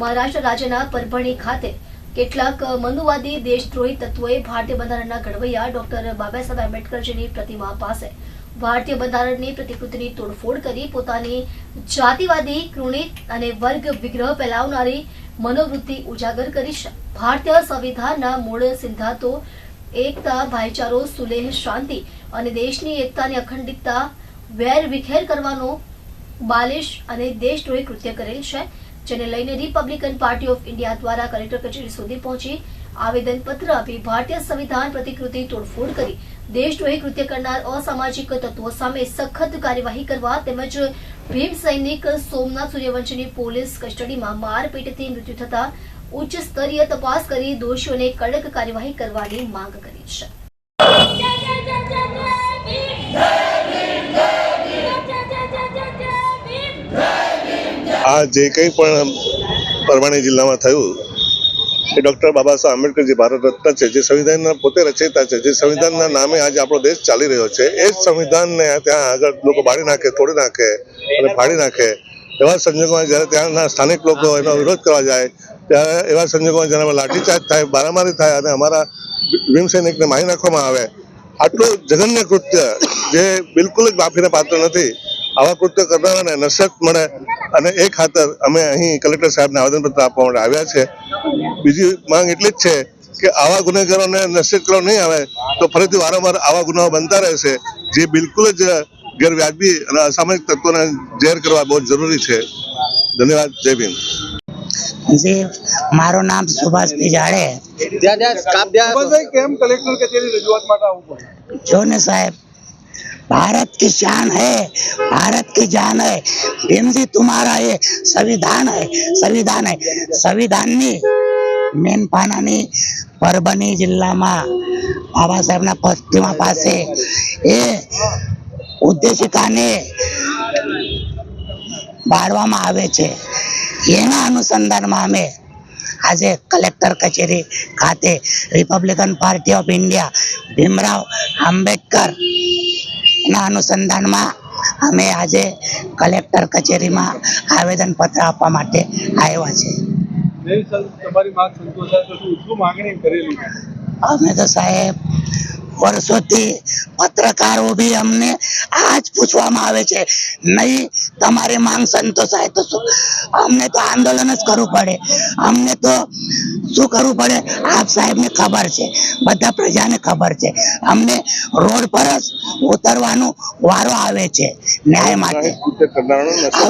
મહારાષ્ટ્ર રાજ્યના પરભણી ખાતે કેટલાક મનુવાદી દેશદ્રોહી તત્વોએ ભારતીય બંધારણના ઘડવૈયા ડોક્ટર બાબા સાહેબ આંબેડકરજીની પ્રતિમા પાસે ભારતીય બંધારણની પ્રતિકૃતિની તોડફોડ કરી પોતાની જાતિવાદી કૃણિત અને વર્ગ વિગ્રહ ફેલાવનારી મનોવૃત્તિ ઉજાગર કરી છે. ભારતીય સંવિધાનના મૂળ સિદ્ધાંતો, એકતા, ભાઈચારો, સુલેહ, શાંતિ અને દેશની એકતાની અખંડિતતા વેર વિખેર કરવાનો બાલિશ અને દેશદ્રોહી કૃત્ય કરેલ છે. જેને લઈને રિપબ્લિકન પાર્ટી ઓફ ઇન્ડિયા દ્વારા કલેક્ટર કચેરી સુધી પહોંચી આવેદનપત્ર આપી ભારતીય સંવિધાન પ્રતિકૃતિ તોડફોડ કરી. દેશદ્રોહી કૃત્ય કરનાર અસામાજિક તત્વો સામે સખત કાર્યવાહી કરવા તેમજ ભીમ સૈનિક સોમનાથ સૂર્યવંશીની પોલીસ કસ્ટડીમાં મારપીટથી મૃત્યુ થતા ઉચ્ચ સ્તરીય તપાસ કરી દોષીઓને કડક કાર્યવાહી કરવાની માંગ કરી છે. આ જે કંઈ પણ પરવાણી જિલ્લામાં થયું, એ ડૉક્ટર બાબા સાહેબ આંબેડકર જે ભારત રત્ન છે, જે સંવિધાનના પોતે રચયિતા છે, જે સંવિધાનના નામે આજે આપણો દેશ ચાલી રહ્યો છે, એ જ સંવિધાનને ત્યાં આગળ લોકો બાળી નાખે, તોડી નાખે અને ફાડી નાખે. એવા સંજોગોમાં જ્યારે ત્યાંના સ્થાનિક લોકો એનો વિરોધ કરવા જાય, ત્યારે એવા સંજોગોમાં જ્યારે લાઠીચાર્જ થાય, મારામારી થાય અને અમારા ભીમ સૈનિકને મારી નાખવામાં આવે. આટલું જઘન્ય કૃત્ય જે બિલકુલ જ માફીને પાત્ર નથી. આવા કૃત્ય કરનારાને નસત મળે અને એ ખાતર અમે અહીં કલેક્ટર સાહેબને આવેદનપત્ર આપવા માટે આવ્યા છે. બીજી માંગ એટલી જ છે કે આવા ગુનેગારોને નશિત કરવા નહીં આવે તો ફરીથી વારંવાર આવા ગુનાઓ બનતા રહેશે જે બિલકુલ જ ગેરવ્યાજબી અને અસામાજિક તત્વોને ઝેર કરવા બહુ જ જરૂરી છે. ધન્યવાદ. જય ભીમ. જી મારું નામ સુભાષ પિજાડે જો ને કાપ भारत की शान है भारत की जान है भीम जी तुम्हारा ये संविधान है संविधान है સંવિધાનની મેન પાનાની પરભણી જિલ્લામાં બાબા સાહેબના પ્રતિમા પાસે એ ઉદ્દેશિકાને બાળવામાં આવે છે એના અનુસંધાનમાં અમે આજે કલેક્ટર કચેરી ખાતે Republican Party of India Bhimrao Ambedkar ના અનુસંધાનમાં અમે આજે કલેક્ટર કચેરીમાં આવેદનપત્ર આપવા માટે આવ્યા છે. અમે તો સાહેબ વર્ષોથી પત્રકારો બી અમને આ જ પૂછવામાં આવે છે નહીં તમારી માંગ સંતોષાય તો શું? અમને તો આંદોલન જ કરવું પડે. અમને તો શું કરવું પડે? આપ સાહેબને ખબર છે બધા પ્રજાને ખબર છે. અમને રોડ પર જ ઉતરવાનો વારો આવે છે ન્યાય માટે.